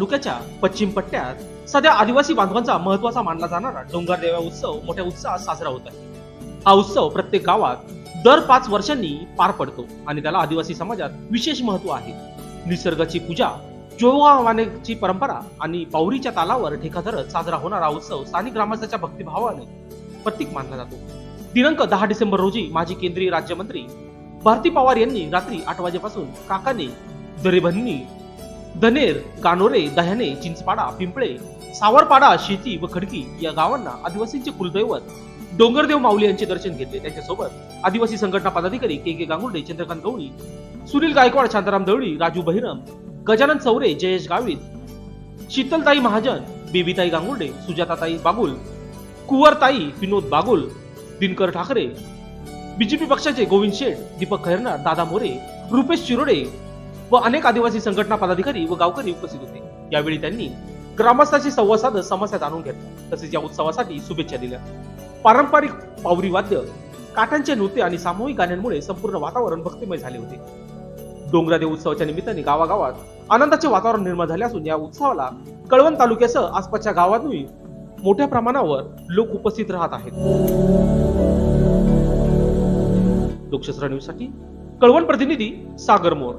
तालुक्याच्या पश्चिम पट्ट्यात सध्या आदिवासी बांधवांचा महत्त्वाचा मानला जाणारा डोंगर देवा उत्सव मोठ्या उत्साहात साजरा होत आहे. हा उत्सव प्रत्येक गावात दर पाच वर्षांनी पार पडतो आणि त्याला आदिवासी समाजात विशेष महत्त्व आहे. निसर्गाची पूजा जोवावानेची परंपरा आणि पावरीच्या तालावर ठेका धरत साजरा होणारा उत्सव स्थानिक ग्रामस्थांच्या भक्तिभावाने प्रतीक मानला जातो. दिनांक दहा डिसेंबर रोजी माजी केंद्रीय राज्यमंत्री भारती पवार यांनी रात्री आठ वाजेपासून काकाने दरेभन्नी धनेर कानोरे दह्याने चिंचपाडा पिंपळे सावरपाडा शेती व खडकी या गावांना आदिवासींचे कुलदैवत डोंगरदेव माऊली यांचे दर्शन घेतले. त्यांच्यासोबत आदिवासी संघटना पदाधिकारी के के गांगुर्डे चंद्रकांत गवळी सुनील गायकवाड शांताराम दवळी राजू बहिरम गजानन चौरे जयेश गावित शीतलताई महाजन बेबीताई गांगुर्डे सुजाताताई बागुल कुंवरताई विनोद बागुल दिनकर ठाकरे बीजेपी पक्षाचे गोविंद शेठ दीपक खैरनार दादा मोरे रुपेश चिरोडे व अनेक आदिवासी संघटना पदाधिकारी व गावकरी उपस्थित होते. यावेळी त्यांनी ग्रामस्थांशी संवाद साधत समस्या जाणून घेतल्या तसेच या उत्सवासाठी शुभेच्छा दिल्या. पारंपरिक पावरी वाद्य काटांचे नृत्य आणि सामूहिक गाण्यांमुळे संपूर्ण वातावरण भक्तिमय झाले होते. डोंगरादेव उत्सवाच्या निमित्ताने गावागावात आनंदाचे वातावरण निर्माण झाले असून या उत्सवाला कळवण तालुक्यासह आसपासच्या गावातूनही मोठ्या प्रमाणावर लोक उपस्थित राहत आहेत. लोकशास्त्र न्यूजसाठी कळवण प्रतिनिधी सागर मोर.